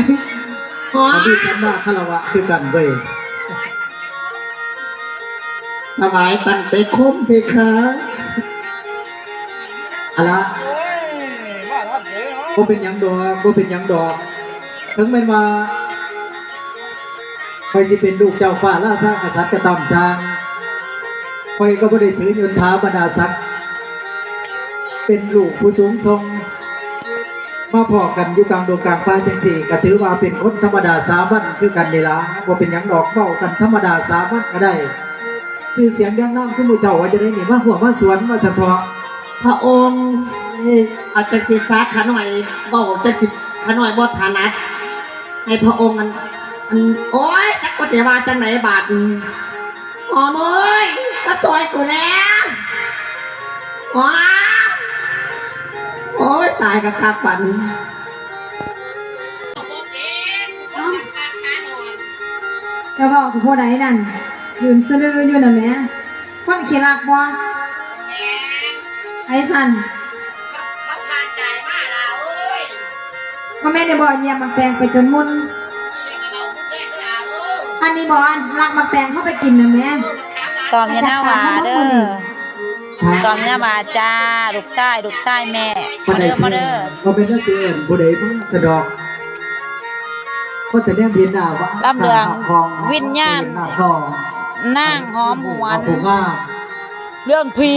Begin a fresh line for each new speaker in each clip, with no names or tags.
ยหอ
อันนี้ฉันว่าคารวะคือกันเว้ย
สบายตั้งแต่คมเพคะ
อะละบ่เป็นยังดอกบ่เป็นยังดอก ถึงแม้นว่าคอยสิเป็นลูกเจ้าฟ้าล่าสร้างกษัตริย์ก็ตามสร้างคอยก็บ่ได้ถือยนท้าบรรดาศักดิ์เป็นลูกผู้สูงทรง มาพอกันอยู่กลางดวงกลางป่าจังสี่ก็ถือว่าเป็นคนธรรมดาสามัญคือกันนี่ล่ะบ่เป็นยังดอกเว้ากันธรรมดาสามัญก็ได้คือเสียงดังน้ำสมุทรเจ้าว่าจะได้หนีมาหัวมาสวนมาสะทาะ
พระองค์อาจจะศึกษาขาหน่อยบอกจะสิขาหน่อยบ่ฐานัดให้พระองค์อันโอ้ยจักก็จะว่าจังไหนบาทหอมเอ้ยมาซอยกูแล้วโอ้ย ตายกับคักปัน
จะบอกกับผู้ใดนั่นยืนสะลืออยู่น่ะแหม่คนขี้รักบ่ไอ้สันก็แม่ได้บอกเยี่ยมมักแตงไปจนมุนอันนี้บอกอันรักมักแตงเข้าไปกินน่ะแหม่
ตอมยาหน้าหวาเด้อ ตอมยาหน้าหวาจ้าลูกชายลูกชายแม่
มา
มา
ได้
เด้อมาเด้อ
พอเป็นนักเสียนผู้ใดมาสะดอกก็จะแนมเรียนหน้าว่า
รับเรื่อง
ของ
วิญญาณ
หน้าคอง
นั่งหอมหวน
ผู้ง่า
เรื่องผี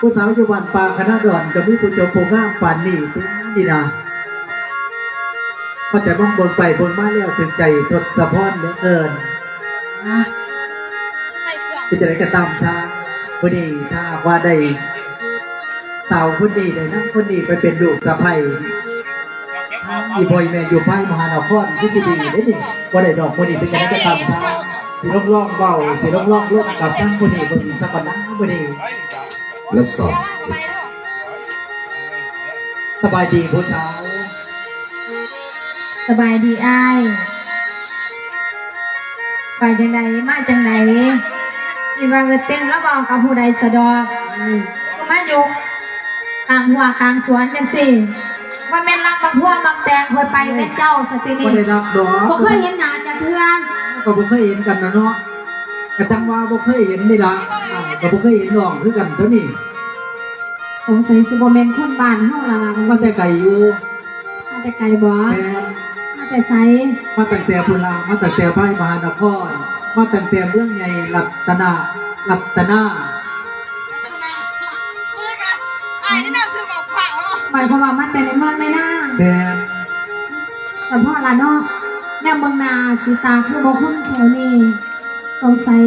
ผู้สาวจังหวัดป่าคณะดอนกับมีผู้เจ้าผู้ง่าปานนี่เป็นนี่นะก็แต่บ้องเบิ่งไปเบิ่งมาแล้วถึงใจทดสะพอนเหลือเกินนะที่จะได้กระตามซา พอดีถ้าว่าได้สาวคนนี้ได้นั่งคนนี้ไปเป็นลูกสะใภ้อีบอยแม่อยู่ภาคมหานครที่สิดีได้ดิบ่ได้ดอกบ่ดีเป็นจังไดก็ตามซะสิร้องร้องเว้าสิร้องร้องลบกับทางผู้นี้เบิ่งสักก่อนนะบ่ดี
และสอง
สบายดีผู้สาว
สบายดีอ้ายไปจังใดมาจังใดที่ ว่าเออเต้นแล้วบอกกับผู้ใดสะดอกก็มาอยู่กลางหัวกลางสวนจังสิว่าแม่นรักบักทั่วบักแตงคอยไปเป็นเจ้าสติ
บ่
นี่
ได้รับดอก
บ่เคยเห็นหน้าจากเทื่อ
ก็บ่เคยเห็นกันนะเนาะก็จังว่าบ่เคยเห็นนี่ล่ะอ่าก็บ่เคยเห็นน้องคือกันเท่านี้
สงสัยสิบ่แม่นคนบ้านเฮาล่ะล่ะ
มาแต่ไกลอยู่
มาแต่ไกลบ่
แม่น
มาแต่ไส
มาตั้งแต่พุ่นล่ะมาตั้งแต่ภาคมหานคร มาตั้งแต่เมืองใหญ่รัตนารัตนา
หมายความว่ามาแต่ในเมืองในนา
แม่น
แต่พ่อละเนาะแนวเมืองนาสีตาคือบ่คนแถวนี้สงสัย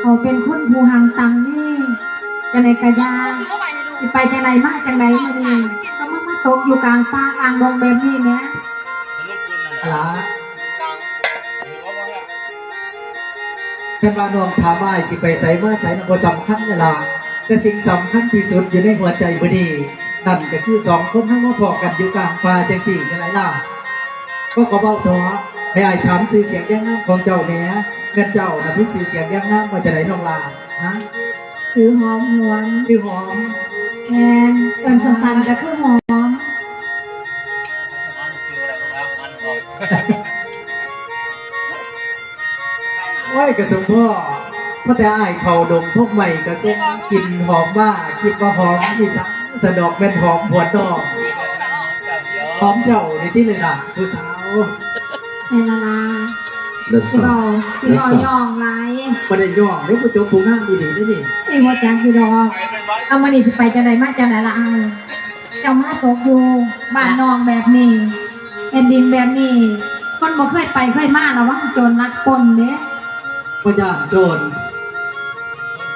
เขาเป็นคนผู้หางตังนี่จังไดกะยาสิไปจังไดมาจังไดมื้อนี้ก็มามาตกอยู่กลางป่ากลางดงแบบนี้แหม
อะล่ะแค่ว่าน้องถามว่าสิไปใส่เมื่อใส่นบ่สำคัญนี่ล่ะแต่สิ่งสำคัญที่สุดอยู่ในหัวใจบ่ดีนั่นก็คือสองคนทั้งมาพอกันอยู่กลางป่าจังสี่จังไรล่ะก็ก็เบ้าตัวให้อ้ายถามสื่อเสียงแย่งน้ำของเจ้าแหน่เงินเจ้าน่ะมีสื่อเสียงแย่งน้ำมาจะไหนน้องลาฮะ
คือหอมหวน
ชื่อหอม
แอนเอิ้นสั้นๆก็คือหอม
กระสมพ่อเพราะแต่อ้ายเขาดงพวกใหม่กระสมกลินหอมว่าคิดว่าหอมที่สังสะดอกเป็นหอมหัวดอกหอมเจ้าในที่เลยล่ะผู้สาว
แม่นละลา
และ
สิ
สอ
เว้างสิเว้าย่องหลาย
ไม่ได้ย่องได้ผู้จบผู้งามดีๆได้นี่
ไอ้หัวจักอยู่ดอกเอามื้อนี้สิไปจังไดมาจังไดล่ะอ้ายเจ้ามาตกอยู่บ้านนองแบบนี้แผ่นดินแบบนี้ คนบ่เคยไปเคยมาระวังโจรลักปล้นเด้
พยานโจร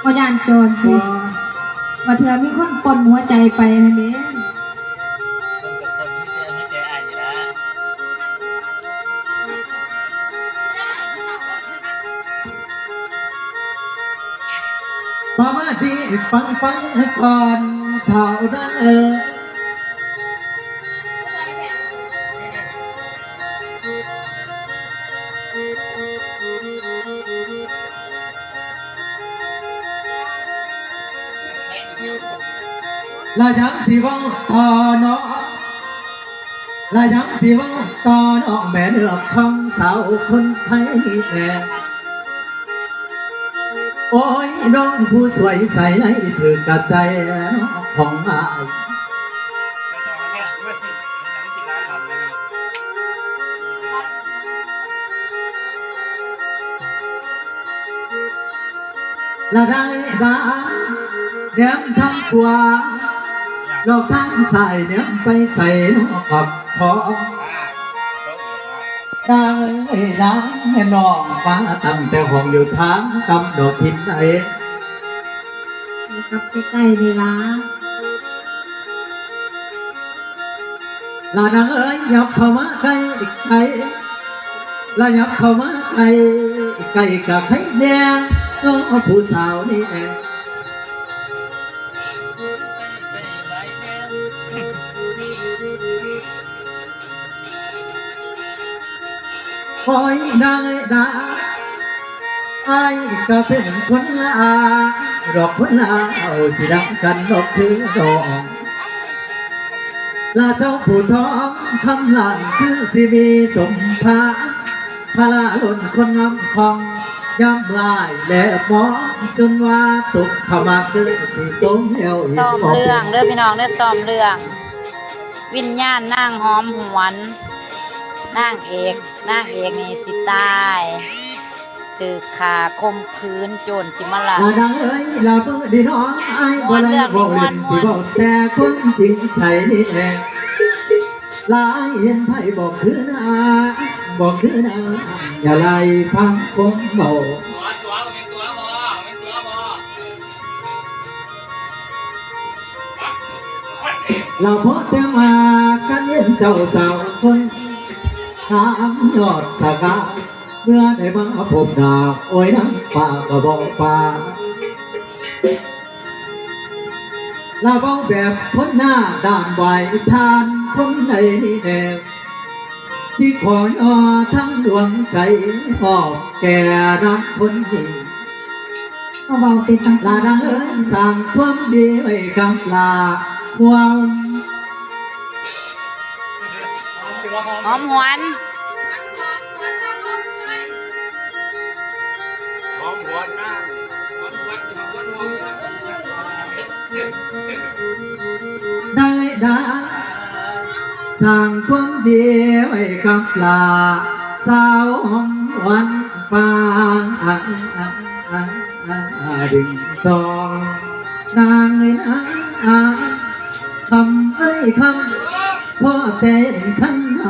บ่ย่านโจร
พอ
ว่าเธอมีคนปล้นหัวใจไปนั่นเด้
มามาดีฟังฟังให้ก่อนสาวดังเออ ลายังสิเวังพอเนาะและยังสิเว่าตอนออกแม่เนื้อคำสาวคนไทยแน่โอ้ยน้องผู้สวยใสในถือกระใจของอายละได้บ้าเดี๋ยวทำกว่า เราข้างใส่เดี๋ยวไปใส่นอกกับขอได้ได้แม่น้องฟ้าตั้งแต่ห้องอยู่ทางกำดอกทินไหน
กับใกล้ๆนี่ล่ะ
ลานางเอ้ยยับเข้ามาใกล้ใกล้ลายับเข้ามาใกล้ใกล้กับใครแดงก็ผู้สาวนี่เอง คอยได้ดาไอ้ก็เป็นคนลาดอกคนลาเอาสิดังกันดอกคือดอกลาเจ้าผู้ท้องคำลานคือสิมีสมภาพาลาล้นคนงำคองย่ำลายและหมองจนว่าตกเข้ามาคือสิสมเอว
ซ้อมเรื่องเด้อพี่น้องเด้อซ้อมเรื่อง วิญญาณนางหอมหวน นางเอกนางเอกนี่สิตายคือขาคมคืนโจรสิมาลา
ลาดังเอ้ยลาเปิดดีน้องไอ้บ่ได้บอกเล่นสิบอกแต่คนจริงใส่นี่เองลายเห็นไผบอกคือนาบอกคือนาอย่าไล่พังคงเบาเราพอแต่มากันเย็นเจ้าสาวคน ถามยอดสกาเมื่อได้มาพบดากโอ้ยน้ำป่าก็บอกป่าลาเบาแบบพ้นหน้าด่านไหวทานพ้นในนี่แนวที่ขอยอทั้งดวงใจหอบแก่รักคนดี
ก็เบาเป็นต่าง
ลาดังเอ้ยสั่งความดีไว้กับลาความ
หอมหวน
ได้ดาสั่งความดีไว้กับลาสาวห้องวันฟ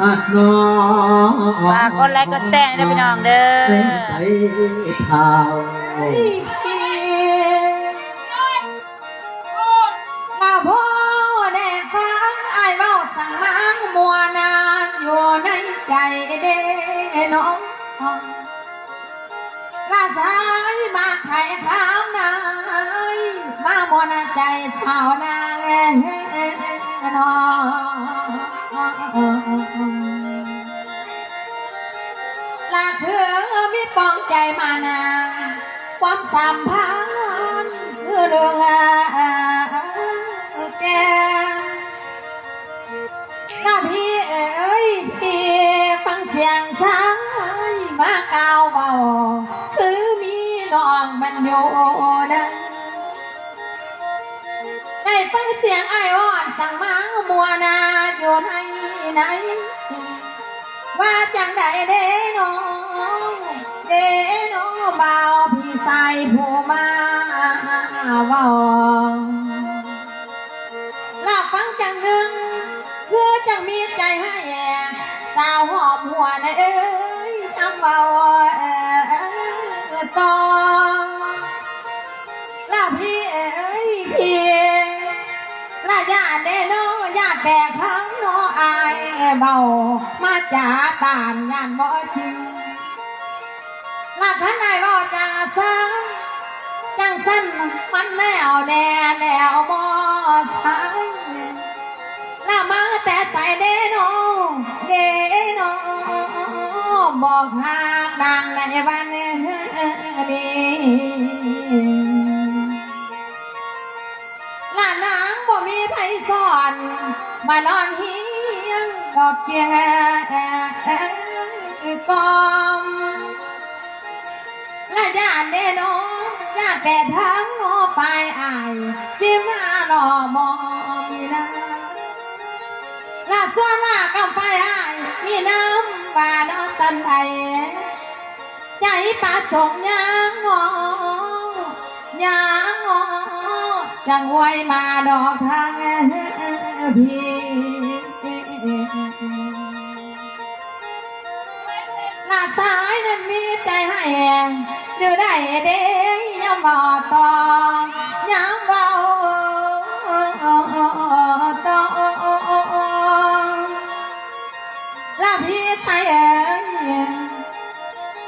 างอ่างอ่างอ่างอ่างอ่างดึงทองนางเลยนะอ่างคำเอ้ยคำพ่อเต้นขันหักนอ
ฝากกดไลค์กดแชร์ให้ด้วยพี่น้องเด้อ
เต้นไปเท้า
ลาพ่อแด่ฟังไอ้ายเว้าสั่งมังมัวนานอยู่ในใจเด้น้องลาสายมาไข่ขาวนามาบนใจสาว นาเอ้น้องลาคือมีปองใจมานาความสัมพันธ์คือเรื่องแกลาพี่เอ้ยพี่ฟังเสียงช้างมาเกาวเบาคือมีน้องมันอยู่นะได้ฟังเสียงไอ้วอนสั่งมามัวนาอยู่ในไหน ว่าจังใดเด้น้องเด้น้องเบาพี่ใส่ผู้มาเว่าลาฟังจังหนึ่งคือจังมีใจให้สาวหอมหัวนะเอ้ยจำเบาตองลาพี่เอ้ยพี่ลาญาติเด้น้องญาติแบกทั้งน้ออา เบามาจาตานยานบ่จริงลาขันได้บ่จังสังจังสั้นมันแนวแน่แนวบ่ใช่ลามาแต่ใส่เด้นองเด้นองบอกหากดังในบ้านนี้ลานางบ่มีไผสอนมานอนเฮียง ก็อกเกียงกอมและญาติเดโนญาติแต่ทั้งโนไปอายสิมาหล่อมอมีนาลาส่วนลากำไปอายมีน้ำบาดอสันไทยใจประสงยังงอยังงอจังไว้มาดอกทางพี่ มีใจให้แหงดูได้เด้ยามบ่ตอยามเบาตอลาพี่ใส่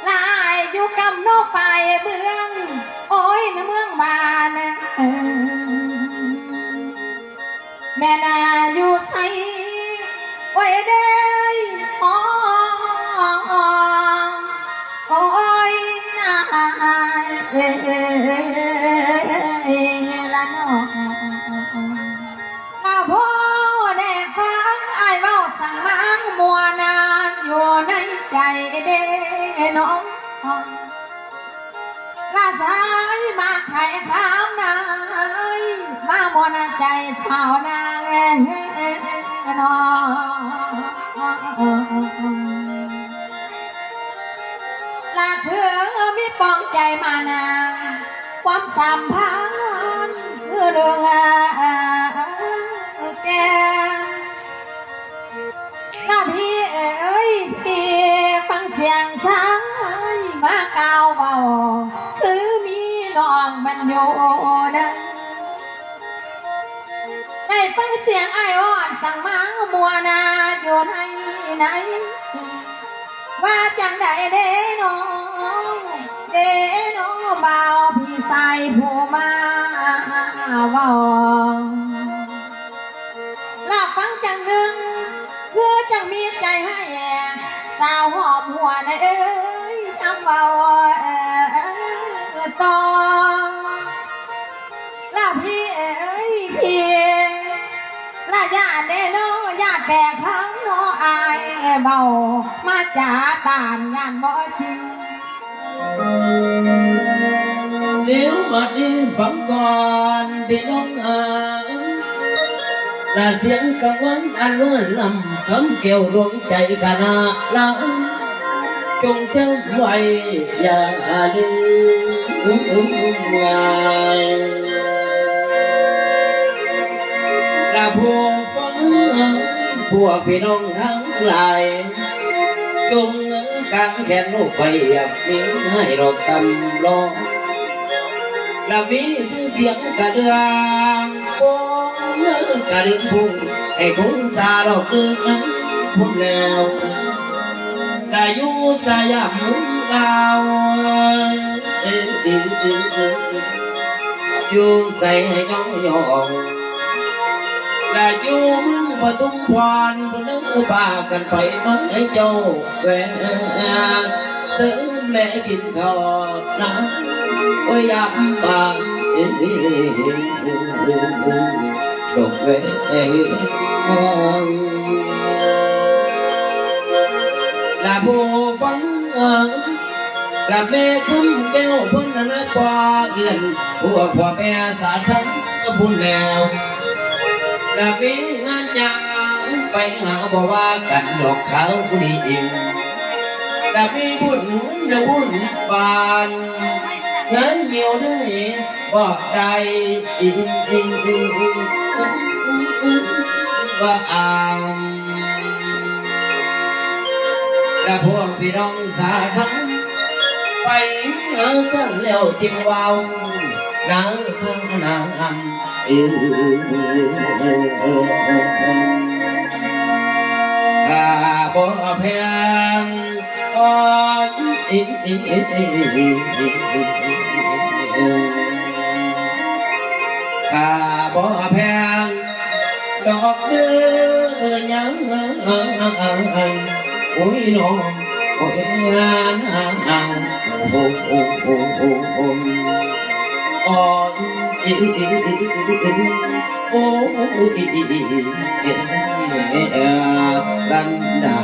ลายอยู่กำโนไปเบือง โอ้ยในเมืองบานแม่นาอยู่ใส่ไว้เด้ ลาสายมาไข่ข้ามนาย มามัวนใจสาวนางเอ้น้อลาเธอมีปองใจมานาความสัมพันธ์คือดวงแกลาพี่เอ้ยพี่ฟังเสียงช้างมา เสียงไอ้วอนสั่งมามัวนาอยู่ไหนไหนว่าจังใดเด้น้องเด้น้องเบาพี่ใส่ผู้มาว่าลาฟังจังหนึ่งคือจังมีใจให้สาวหอมหัวนเอ้ยจำเบาต เบามาจ่าตานงานบ่จริง
เดี๋ยวบัดนี้ฟังก่อนพี่น้องเอ๋ยน่าเสียงกังวลอันล้วนลำคำ เกี่ยวดวงใจขนาดลังจงเจ้าไว้อย่าลืมงายกระพวงฟังพวกพี่น้องทั้งหลางกางแขนลูกไปอยากมีให้ดอกตำลองและมีชื่อเสียงกระเดืองป้งเนื้อกระดึงพุงให้คุณสาดอกเดืองพุ่งแล้วได้อยู่สยามเมืองลาวเอ้ยเอ้ยเอ้ยเอ้ยอยู่ใส่ให้ยองยองได้อยู่เมืองปทุมพร ผู้นึกป่ากันไปมันให้เจ้าแหวนซื้อแม่กินข้าวน้ำโอ้ยยำบางเอ้ ไปหาบอกว่ากันดอกเขาผู้นี้เองดามีบุญเดือบุญบานเงินเดียวด้วยบอกใจอิงอิงอิงอิงว่าอ่างดาพวกพี่น้องสาทั้งไปหากันแล้วจึงวาวน้ำข้างนางอ่อนอินอินอินอินข้าบ่แพงดอกเออ ยน้องโอ้ยงานโอ้โอ้โอ้โอ้โอ้อ่อนอินอินอินอินโอ้ยเอ่ อกันดา